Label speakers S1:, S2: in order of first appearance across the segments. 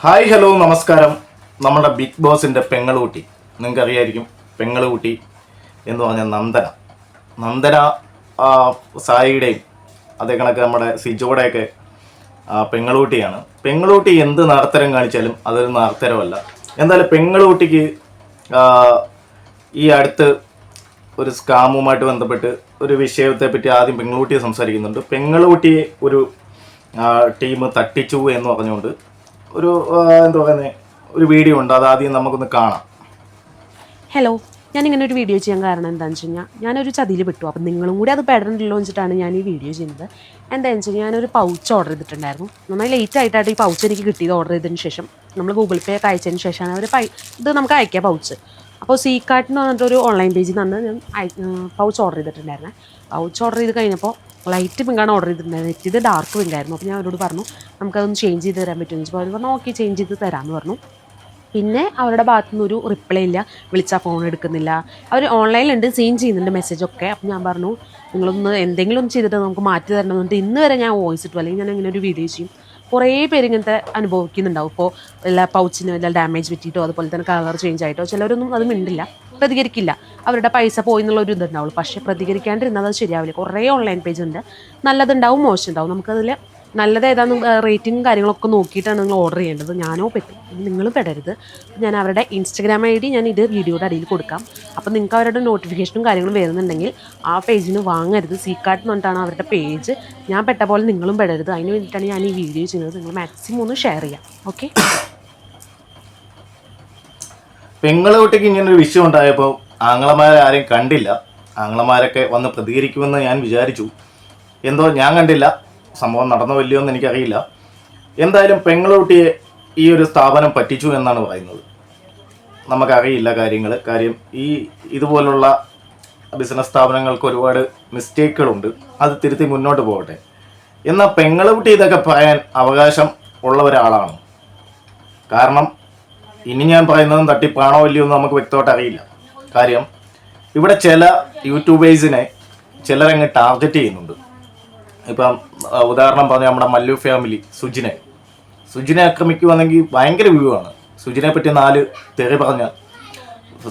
S1: Hi hello നമസ്കാരം. നമ്മുടെ big ബോസിന്റെ നിങ്ങൾക്ക് അറിയായിരിക്കും പെങ്ങളുകുട്ടി എന്ന് പറഞ്ഞ നന്ദന. നന്ദന സായിയുടെയും അതേ കണക്ക് നമ്മുടെ സിജോടെയൊക്കെ പെങ്ങളുകൂട്ടിയാണ് പെങ്ങളുകുട്ടി എന്ത് നാർത്തരം കാണിച്ചാലും അതൊരു നാർത്തരമല്ല. എന്തായാലും പെങ്ങളുകുട്ടിക്ക് ഈ അടുത്ത് ഒരു സ്കാമുമായിട്ട് ബന്ധപ്പെട്ട് ഒരു വിഷയത്തെ പറ്റി ആദ്യം പെങ്ങളുകുട്ടിയെ സംസാരിക്കുന്നുണ്ട്. പെങ്ങളുകുട്ടിയെ ഒരു ടീം തട്ടിച്ചു എന്ന് പറഞ്ഞുകൊണ്ട് ഒരു എന്താ പറയുന്നത് ഒരു വീഡിയോ ഉണ്ട് അത് ആദ്യം നമുക്കൊന്ന് കാണാം.
S2: ഹലോ ഞാൻ ഇങ്ങനെ ഒരു വീഡിയോ ചെയ്യാൻ കാരണം എന്താണെന്ന് വെച്ച് കഴിഞ്ഞാൽ ഞാനൊരു ചതിയിൽ പെട്ടു. അപ്പം നിങ്ങളും കൂടി അത് പെടണ്ടല്ലോ വെച്ചിട്ടാണ് ഞാൻ ഈ വീഡിയോ ചെയ്യുന്നത്. എന്താണെന്ന് വെച്ച് കഴിഞ്ഞാൽ ഞാനൊരു പൗച്ച് ഓർഡർ ചെയ്തിട്ടുണ്ടായിരുന്നു. നന്നായി ലേറ്റ് ആയിട്ടാണ് ഈ പൗച്ച് എനിക്ക് കിട്ടിയത് ഓർഡർ ചെയ്തതിന് ശേഷം. നമ്മൾ ഗൂഗിൾ പേ ഒക്കെ അയച്ചതിന് ശേഷമാണ് അവർ ഇത് നമുക്ക് അയക്കുക പൗച്ച് അപ്പോൾ സീ കാർട്ട് എന്ന് പറഞ്ഞിട്ടൊരു ഓൺലൈൻ പേജിൽ നിന്ന് ഞാൻ പൗച്ച് ഓർഡർ ചെയ്തിട്ടുണ്ടായിരുന്നേ. പൗച്ച് ഓർഡർ ചെയ്ത് കഴിഞ്ഞപ്പോൾ ലൈറ്റ് പിങ്കാണ് ഓർഡർ ചെയ്തിട്ടുണ്ടായിരുന്നത് ഇത് ഡാർക്ക് പിങ്കായിരുന്നു അപ്പോൾ ഞാൻ അവരോട് പറഞ്ഞു നമുക്കതൊന്ന് ചേഞ്ച് ചെയ്ത് തരാൻ പറ്റുമെന്ന് ചോദിച്ചപ്പോൾ അവർ പറഞ്ഞു ഓക്കെ ചേഞ്ച് ചെയ്ത് തരാമെന്ന് പറഞ്ഞു. പിന്നെ അവരുടെ ഭാഗത്തു നിന്ന് ഒരു റിപ്ലൈ ഇല്ല. വിളിച്ചാൽ ഫോൺ എടുക്കുന്നില്ല. അവർ ഓൺലൈനിലുണ്ട് സീൻ ചെയ്യുന്നുണ്ട് മെസ്സേജൊക്കെ അപ്പം ഞാൻ പറഞ്ഞു നിങ്ങളൊന്ന് എന്തെങ്കിലും ഒന്ന് ചെയ്തിട്ട് നമുക്ക് മാറ്റി തരണം എന്നിട്ട് ഇന്ന് വരെ ഞാൻ വോയിസ് ഇട്ടു. അല്ലെങ്കിൽ ഞാൻ ഇങ്ങനെ ഒരു വീഡിയോ ചെയ്യും. കുറേ പേര് ഇങ്ങനത്തെ അനുഭവിക്കുന്നുണ്ടാവും. ഇപ്പോൾ എല്ലാ പൗച്ചിന് വല്ല ഡാമേജ് പറ്റിയിട്ടോ അതുപോലെ തന്നെ കളർ ചേഞ്ച് ആയിട്ടോ ചിലരൊന്നും അത് മിണ്ടില്ല. പ്രതികരിക്കില്ല. അവരുടെ പൈസ പോയി എന്നുള്ള ഒരു ഇതുണ്ടാവുള്ളൂ. പക്ഷേ പ്രതികരിക്കാണ്ടിരുന്നാൽ അത് ശരിയാവില്ല. കുറേ ഓൺലൈൻ പേജ് ഉണ്ട്. നല്ലതുണ്ടാവും മോശം ഉണ്ടാവും നമുക്കതിൽ നല്ലത് ഏതാണെന്ന് റേറ്റിംഗും കാര്യങ്ങളൊക്കെ നോക്കിയിട്ടാണ് നിങ്ങൾ ഓർഡർ ചെയ്യേണ്ടത്. ഞാനോ പറ്റും നിങ്ങളും പെടരുത്. ഞാൻ അവരുടെ ഇൻസ്റ്റഗ്രാം ഐ ഡി ഞാൻ ഇത് വീഡിയോയുടെ അടിയിൽ കൊടുക്കാം. അപ്പോൾ നിങ്ങൾക്ക് അവരുടെ നോട്ടിഫിക്കേഷനും കാര്യങ്ങളും വരുന്നുണ്ടെങ്കിൽ ആ പേജിന് വാങ്ങരുത്. സീക്കാർട്ട് എന്ന് പറഞ്ഞിട്ടാണ് അവരുടെ പേജ് ഞാൻ പെട്ട പോലെ നിങ്ങളും പെടരുത്. അതിന് വേണ്ടിയിട്ടാണ് ഞാൻ ഈ വീഡിയോ ചെയ്യുന്നത്. നിങ്ങൾ മാക്സിമം ഒന്ന് ഷെയർ ചെയ്യാം. ഓക്കെ
S1: പെങ്ങളുകുട്ടിക്ക് ഇങ്ങനെ ഒരു വിഷയം ഉണ്ടായപ്പോൾ ആങ്ങളമാരെ ആരെയും കണ്ടില്ല. ആങ്ങളമാരൊക്കെ വന്ന് പ്രതികരിക്കുമെന്ന് ഞാൻ വിചാരിച്ചു. എന്തോ ഞാൻ കണ്ടില്ല. സംഭവം നടന്നോ ഇല്ലയോ എന്ന് എനിക്കറിയില്ല. എന്തായാലും പെങ്ങളുകുട്ടിയെ ഈ ഒരു സ്ഥാപനം പറ്റിച്ചു എന്നാണ് പറയുന്നത്. നമുക്കറിയില്ല കാര്യങ്ങൾ കാര്യം ഈ ഇതുപോലുള്ള ബിസിനസ് സ്ഥാപനങ്ങൾക്ക് ഒരുപാട് മിസ്റ്റേക്കുകളുണ്ട്. അത് തിരുത്തി മുന്നോട്ട് പോകട്ടെ. എന്നാൽ പെങ്ങളുകുട്ടി ഇതൊക്കെ പറയാൻ അവകാശം ഉള്ള ഒരാളാണ്. കാരണം ഇനി ഞാൻ പറയുന്നതും തട്ടിപ്പാണോ ഇല്ലയോ എന്ന് നമുക്ക് വ്യക്തമായിട്ട് അറിയില്ല. കാര്യം ഇവിടെ ചില യൂട്യൂബേഴ്സിനെ ചിലരങ്ങ് ടാർഗറ്റ് ചെയ്യുന്നുണ്ട്. ഇപ്പം ഉദാഹരണം പറഞ്ഞാൽ നമ്മുടെ മല്ലു ഫാമിലി സുജിനെ. സുജിനെ ആക്രമിക്കുവാണെങ്കിൽ ഭയങ്കര വ്യൂ ആണ് സുജിനെ പറ്റി നാല് തെറി പറഞ്ഞാൽ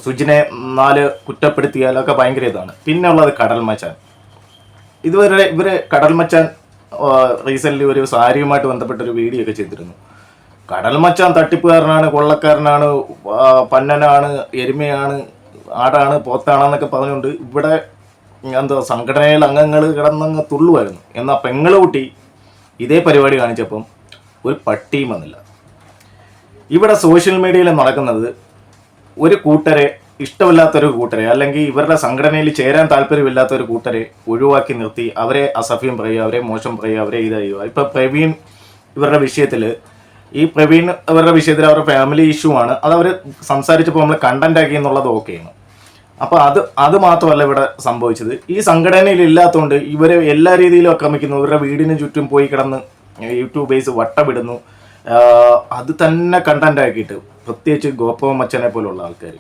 S1: സുജിനെ നാല് കുറ്റപ്പെടുത്തിയാലൊക്കെ ഭയങ്കര ഇതാണ്. പിന്നെ ഉള്ളത് കടൽ മച്ചാൻ. ഇതുവരെ ഇവർ കടൽ മച്ചാൻ റീസെന്റ് ഒരു സാരിയുമായിട്ട് ബന്ധപ്പെട്ട ഒരു വീഡിയോ ഒക്കെ ചെയ്തിരുന്നു. കടൽ മച്ചാൻ തട്ടിപ്പുകാരനാണ് കൊള്ളക്കാരനാണ് പന്നനാണ് എരുമയാണ് ആടാണ് പോത്താണെന്നൊക്കെ പറഞ്ഞുകൊണ്ട് ഇവിടെ എന്തോ സംഘടനയിൽ അംഗങ്ങൾ കിടന്നങ്ങ് തുള്ളുമായിരുന്നു എന്നാൽ പെങ്ങളുകുട്ടി ഇതേ പരിപാടി കാണിച്ചപ്പം ഒരു പട്ടിയും വന്നില്ല. ഇവിടെ സോഷ്യൽ മീഡിയയിൽ നടക്കുന്നത് ഒരു കൂട്ടരെ ഇഷ്ടമില്ലാത്തൊരു കൂട്ടരെ അല്ലെങ്കിൽ ഇവരുടെ സംഘടനയിൽ ചേരാൻ താല്പര്യമില്ലാത്ത ഒരു കൂട്ടരെ ഒഴിവാക്കി നിർത്തി അവരെ അസഭ്യം പറയുക അവരെ മോശം പറയുക അവരെ ഇത് ചെയ്യുക ഇപ്പൊ പ്രവീൺ ഇവരുടെ വിഷയത്തിൽ ഈ പ്രവീൺ അവരുടെ വിഷയത്തിൽ അവരുടെ ഫാമിലി ഇഷ്യൂ ആണ്. അത് അവർ സംസാരിച്ചപ്പോൾ നമ്മൾ കണ്ടന്റ് ആക്കി എന്നുള്ളത് ഓക്കെയാണ് അപ്പൊ അത് അത് മാത്രമല്ല ഇവിടെ സംഭവിച്ചത്. ഈ സംഘടനയിൽ ഇല്ലാത്തതുകൊണ്ട് ഇവരെ എല്ലാ രീതിയിലും ആക്രമിക്കുന്നു. ഇവരുടെ വീടിന് ചുറ്റും പോയി കിടന്ന് യൂട്യൂബ് ബേസ് വട്ടമിടുന്നു അത് തന്നെ കണ്ടന്റ് ആക്കിയിട്ട് പ്രത്യേകിച്ച് ഗോപവ മച്ചനെ പോലുള്ള ആൾക്കാർ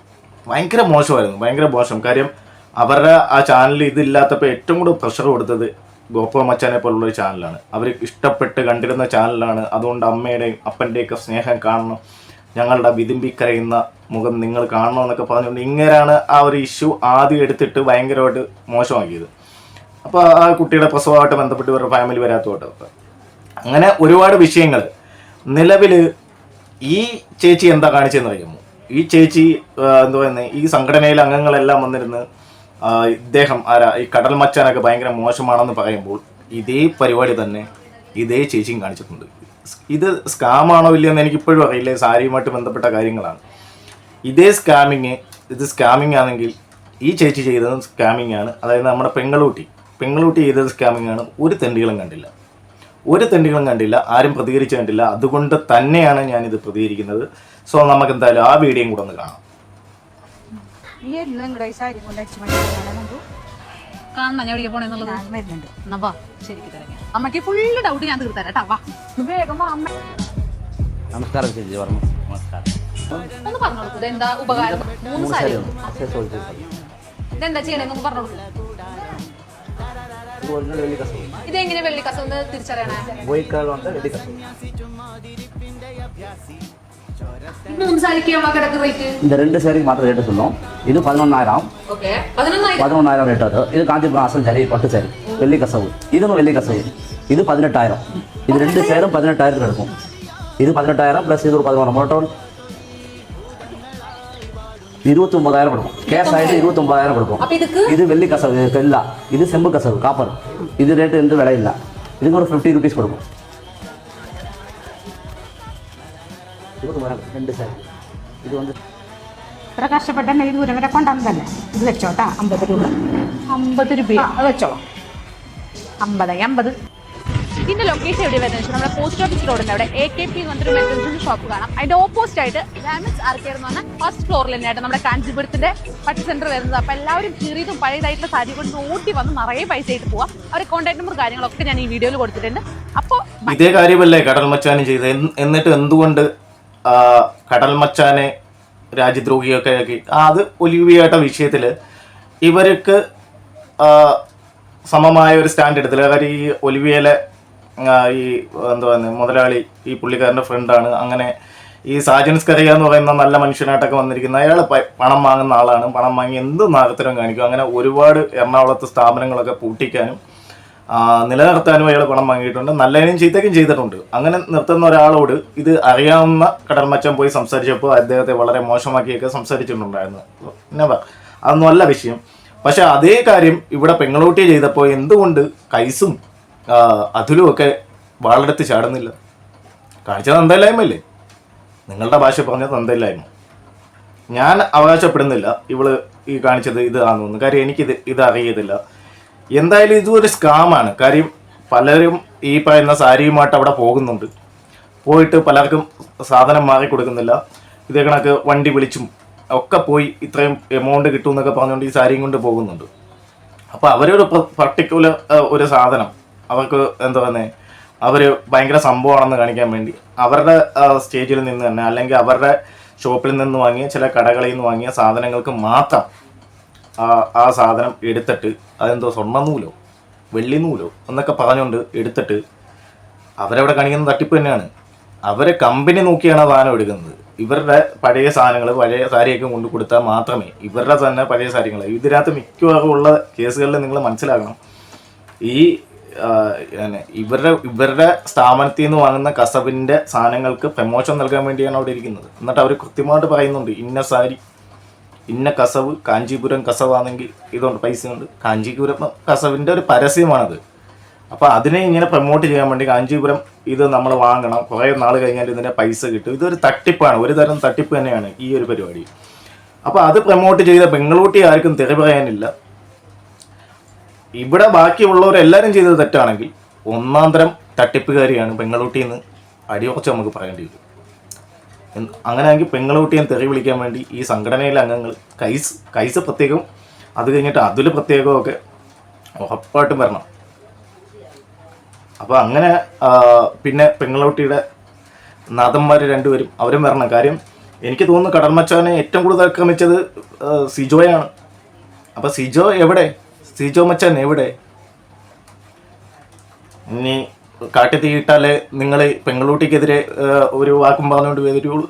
S1: ഭയങ്കര മോശമായിരുന്നു. ഭയങ്കര മോശം. കാര്യം അവരുടെ ആ ചാനലിൽ ഇതില്ലാത്തപ്പോൾ ഏറ്റവും കൂടുതൽ പ്രഷർ കൊടുത്തത് ഗോപവ മച്ചാനെ പോലുള്ള ഒരു ചാനലാണ്. അവർ ഇഷ്ടപ്പെട്ട് കണ്ടിരുന്ന ചാനലാണ്. അതുകൊണ്ട് അമ്മയുടെയും അപ്പന്റെയൊക്കെ സ്നേഹം കാണണം. ഞങ്ങളുടെ വിതുമ്പി കരയുന്ന മുഖം നിങ്ങൾ കാണണം എന്നൊക്കെ പറഞ്ഞുകൊണ്ട് ഇങ്ങനെയാണ് ആ ഒരു ഇഷ്യൂ ആദ്യം എടുത്തിട്ട് ഭയങ്കരമായിട്ട് മോശമാക്കിയത്. അപ്പോൾ ആ കുട്ടിയുടെ പ്രസവമായിട്ട് ബന്ധപ്പെട്ട് ഇവരുടെ ഫാമിലി വരാത്തതുകൊണ്ട് അങ്ങനെ ഒരുപാട് വിഷയങ്ങൾ. നിലവിൽ ഈ ചേച്ചി എന്താ കാണിച്ചതെന്ന് അറിയാമോ? ഈ ചേച്ചി എന്താ പറയുന്നത് ഈ സംഘടനയിലെ അംഗങ്ങളെല്ലാം വന്നിരുന്ന് ഇദ്ദേഹം ആരാ? ഈ കടൽ മച്ചാനൊക്കെ ഭയങ്കര മോശമാണെന്ന് പറയുമ്പോൾ ഇതേ പരിപാടി തന്നെ ഇതേ ചേച്ചിയും കാണിച്ചിട്ടുണ്ട്. ഇത് സ്കാമാണോ ഇല്ലയെന്ന് എനിക്കിപ്പോഴും അറിയില്ല. സാരിയുമായിട്ട് ബന്ധപ്പെട്ട കാര്യങ്ങളാണ്. ഇതേ സ്കാമിങ് ഇത് സ്കാമിങ് ആണെങ്കിൽ ഈ ചേച്ചി ചെയ്തതും സ്കാമിങ് ആണ്. അതായത് നമ്മുടെ പെങ്ങളൂട്ടി. പെങ്ങളൂട്ടി ചെയ്തത് സ്കാമിങ് ആണ്. ഒരു തെണ്ടികളും കണ്ടില്ല. ഒരു തെണ്ടികളും കണ്ടില്ല. ആരും പ്രതികരിച്ചു കണ്ടില്ല അതുകൊണ്ട് തന്നെയാണ് ഞാനിത് പ്രതികരിക്കുന്നത്. സോ നമുക്ക് എന്തായാലും ആ വീഡിയോയും കൂടെ ഒന്ന് കാണാം.
S3: ഈ എന്നും നിങ്ങളുടെ ഈ സാരി കൊണ്ട് അടിച്ചു മണിക്കാണ് നമുക്ക്
S4: കാണണം ഞാൻ എവിടേക്ക് പോണെന്നുള്ളത്
S3: ഞാൻ വരുന്നുണ്ട്.
S4: എന്നാ വാ ശരിക്ക് തരാം ഞാൻ. അമ്മയ്ക്ക് ഫുള്ള് ഡൗട്ട് ഞാൻ തീർത്തരാം കേട്ടാ വാ.
S3: വേഗം വാ അമ്മ.
S5: നമസ്കാരം ചേച്ചി പറഞ്ഞു. നമസ്കാരം.
S4: ഒന്ന് പറഞ്ഞു കൊടുക്കൂ ഇതെന്താ ഉപകാരം? മൂന്ന് സാരി. ഇതെന്താ ചെയ്യണേന്ന് ഇതെങ്ങനെ വെള്ളിക്കസം തിരിച്ചറിയണേ?
S5: ബോയ്ക്കാളുണ്ട് இந்த ரெண்டு சேரீக்கு மாத்திர ரேட்டு சொல்லும் இது பதினொன்னாயிரம். பதினொன்னாயிரம். ரேட் அது. இது காஞ்சிபுரம் அசல் சரி பட்டு சரி வெள்ளி இதுவும் வெள்ளி கசவு. இது பதினெட்டாயிரம். இது ரெண்டு சேரும் பதினெட்டாயிரத்துக்கு இருக்கும். இது பதினெட்டாயிரம் ப்ளஸ் இது ஒரு பதினோரு மொட்டோன் இருபத்தி ஒன்பதாயிரம் கேஸ் ஆயிட்டு இருபத்தி கொடுக்கும். இது வெள்ளி கசவு கல்லா. இது செம்பு கசவு காப்பர் இது ரேட்டு விலை விலையில்லை இதுக்கு ஒரு ஃபிஃப்டி ருபீஸ் கொடுக்கும். ரெண்டு சேரி இது வந்து
S3: ഇത്ര കഷ്ടപ്പെട്ട ഈ ദൂരം വരെ കൊണ്ടുവന്നതല്ലേ ഇത് വെച്ചോട്ടാ അമ്പത് രൂപ
S4: അമ്പത് രൂപ
S3: ആ, അത് വെച്ചോളാം
S4: അമ്പതായി അമ്പത് ഇതിന്റെ ലൊക്കേഷൻ എവിടെ വരുന്നത് വെച്ചാൽ നമ്മുടെ പോസ്റ്റ് ഓഫീസ് റോഡിന്റെ അവിടെ എ കെ പി എന്നൊരു മെറ്റൽസിന്റെ ഷോപ്പ് കാണാം അതിന്റെ ഓപ്പോസിറ്റ് ആയിട്ട് ഡാമേജ് ആർക്കേഡ് എന്ന് പറഞ്ഞാൽ ഫസ്റ്റ് ഫ്ലോറിൽ തന്നെയായിട്ട് നമ്മുടെ കാഞ്ചീപുരത്തിന്റെ പട്ട് സെന്റർ വരുന്നത് അപ്പൊ എല്ലാവരും കീറിയതും പഴയതായിട്ടുള്ള സാരി കൊണ്ട് ഓട്ടി വന്ന് നിറയെ പൈസ ആയിട്ട് പോവാം അവരുടെ കോൺടാക്ട് നമ്പർ കാര്യങ്ങളൊക്കെ ഞാൻ ഈ വീഡിയോയിൽ കൊടുത്തിട്ടുണ്ട് അപ്പോൾ
S1: ഇതേ കാര്യമല്ലേ കടൽ മച്ചാനും ചെയ്തത് എന്ന് എന്നിട്ട് എന്തുകൊണ്ട് ആ, കടൽ മച്ചാനെ രാജ്യദ്രോഹിയൊക്കെ ആക്കി. അത് ഒലിവിയായിട്ട വിഷയത്തിൽ ഇവർക്ക് സമമായ ഒരു സ്റ്റാൻഡ് എടുത്തില്ല. കാര്യം ഈ ഒലിവിയയിലെ ഈ എന്താ പറയുന്നത് മുതലാളി ഈ പുള്ളിക്കാരന്റെ ഫ്രണ്ടാണ്. അങ്ങനെ ഈ സാജൻസ് കറിയ എന്ന് പറയുന്ന നല്ല മനുഷ്യനായിട്ടൊക്കെ വന്നിരിക്കുന്ന അയാൾ പണം വാങ്ങുന്ന ആളാണ്. പണം വാങ്ങി എന്ത് നാഗത്തരം കാണിക്കും? അങ്ങനെ ഒരുപാട് എറണാകുളത്ത് സ്ഥാപനങ്ങളൊക്കെ പൂട്ടിക്കാനും നിലനിർത്താനും അയാൾ പണം വാങ്ങിയിട്ടുണ്ട്. നല്ലതിനും ചീത്തയ്ക്കും ചെയ്തിട്ടുണ്ട്. അങ്ങനെ നിർത്തുന്ന ഒരാളോട് ഇത് അറിയാവുന്ന കടൽമച്ചൻ പോയി സംസാരിച്ചപ്പോൾ അദ്ദേഹത്തെ വളരെ മോശമാക്കിയൊക്കെ സംസാരിച്ചിട്ടുണ്ടായിരുന്നു. നെവർ അതൊന്നും അല്ല വിഷയം. പക്ഷെ അതേ കാര്യം ഇവിടെ പെങ്ങളൂട്ടി ചെയ്തപ്പോൾ എന്തുകൊണ്ട് കൈസും അതിലും ഒക്കെ വാളെടുത്ത് ചാടുന്നില്ല? കാണിച്ചത് തന്തയില്ലായ്മല്ലേ നിങ്ങളുടെ ഭാഷ പറഞ്ഞ തന്തയില്ലായ്മ. ഞാൻ അവകാശപ്പെടുന്നില്ല. ഇവൾ ഈ കാണിച്ചത് ഇതാണെന്ന് കാര്യം എനിക്കിത് ഇത് അറിയത്തില്ല. എന്തായാലും ഇതൊരു സ്കാമാണ് കാര്യം പലരും ഈ പറയുന്ന സാരിയുമായിട്ട് അവിടെ പോകുന്നുണ്ട്. പോയിട്ട് പലർക്കും സാധനം മാറി കൊടുക്കുന്നില്ല. ഇതേ കണക്ക് വണ്ടി വിളിച്ചും ഒക്കെ പോയി ഇത്രയും എമൗണ്ട് കിട്ടും എന്നൊക്കെ പറഞ്ഞുകൊണ്ട് ഈ സാരിയും കൊണ്ട് പോകുന്നുണ്ട്. അപ്പോൾ അവരൊരു പർട്ടിക്കുലർ ഒരു സാധനം. അവർക്ക് എന്താ പറയുന്നത് അവർ ഭയങ്കര സംഭവമാണെന്ന് കാണിക്കാൻ വേണ്ടി. അവരുടെ സ്റ്റേജിൽ നിന്ന് തന്നെ അല്ലെങ്കിൽ അവരുടെ ഷോപ്പിൽ നിന്ന് വാങ്ങിയ ചില കടകളിൽ നിന്ന് വാങ്ങിയ സാധനങ്ങൾക്ക് മാത്രം ആ ആ സാധനം എടുത്തിട്ട് അതെന്തോ സ്വർണ നൂലോ വെള്ളി നൂലോ എന്നൊക്കെ പറഞ്ഞുകൊണ്ട് എടുത്തിട്ട് അവരവിടെ കാണിക്കുന്ന തട്ടിപ്പ് തന്നെയാണ്. അവരെ കമ്പനി നോക്കിയാണ് ആ സാധനം എടുക്കുന്നത്. ഇവരുടെ പഴയ സാധനങ്ങൾ പഴയ സാരിയൊക്കെ കൊണ്ട് കൊടുത്താൽ മാത്രമേ ഇവരുടെ തന്നെ പഴയ സാരികൾ ഇതിനകത്ത് മിക്കവാറും ഉള്ള കേസുകളിൽ നിങ്ങൾ മനസ്സിലാക്കണം. ഈ ഇവരുടെ ഇവരുടെ സ്ഥാപനത്തിൽ നിന്ന് വാങ്ങുന്ന കസബിന്റെ സാധനങ്ങൾക്ക് പ്രമോഷൻ നൽകാൻ വേണ്ടിയാണ് അവിടെ ഇരിക്കുന്നത്. എന്നിട്ട് അവർ കൃത്യമായിട്ട് പറയുന്നുണ്ട് ഇന്ന സാരി ഇന്ന കസവ് കാഞ്ചീപുരം കസവാണെങ്കിൽ ഇതുണ്ട് ഉണ്ട് കാഞ്ചീപുരം കസവിന്റെ ഒരു പരസ്യമാണത്. അപ്പോൾ അതിനെ ഇങ്ങനെ പ്രൊമോട്ട് ചെയ്യാൻ വേണ്ടി കാഞ്ചീപുരം ഇത് നമ്മൾ വാങ്ങണം. കുറേ നാൾ കഴിഞ്ഞാൽ ഇതിന്റെ പൈസ കിട്ടും. ഇതൊരു തട്ടിപ്പാണ്. ഒരു തരം തട്ടിപ്പ് തന്നെയാണ് ഈ ഒരു പരിപാടി. അപ്പോൾ അത് പ്രൊമോട്ട് ചെയ്ത ബംഗളൂട്ടി ആർക്കും തെറി പറയാനില്ല. ഇവിടെ ബാക്കിയുള്ളവരെല്ലാവരും ചെയ്തത് തെറ്റാണെങ്കിൽ ഒന്നാം തരം തട്ടിപ്പുകാരിയാണ് പെങ്ങളൂട്ടിയിൽ നിന്ന് അടിയുറച്ച് നമുക്ക് പറയേണ്ടി വരും. അങ്ങനെയാണെങ്കിൽ പെങ്ങളൂട്ടിയെ തെറി വിളിക്കാൻ വേണ്ടി ഈ സംഘടനയിലെ അംഗങ്ങൾ കൈസ് കൈസ് പ്രത്യേകം അത് കഴിഞ്ഞിട്ട് അതിൽ പ്രത്യേകമൊക്കെ ഉറപ്പായിട്ടും വരണം. അപ്പോൾ അങ്ങനെ പിന്നെ പെങ്ങളൂട്ടിയുടെ നാഥന്മാർ രണ്ടുപേരും അവരും വരണം. കാര്യം എനിക്ക് തോന്നുന്നു കടൽമച്ചാനെ ഏറ്റവും കൂടുതൽ ആക്രമിച്ചത് സിജോയാണ്. അപ്പോൾ സിജോ എവിടെ? സിജോ മച്ചാൻ എവിടെ? ഇനി കാട്ടി തീയിട്ടാലേ നിങ്ങൾ പെങ്ങളൂട്ടിക്കെതിരെ ഒരു വാക്കും പറഞ്ഞുകൊണ്ട് വരുള്ളൂ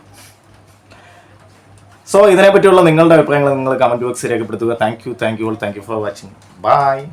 S1: സോ ഇതിനെപ്പറ്റിയുള്ള നിങ്ങളുടെ അഭിപ്രായങ്ങൾ നിങ്ങൾ കമന്റ് ബോക്സിൽ രേഖപ്പെടുത്തുക. Thank you thank you all thank you for watching bye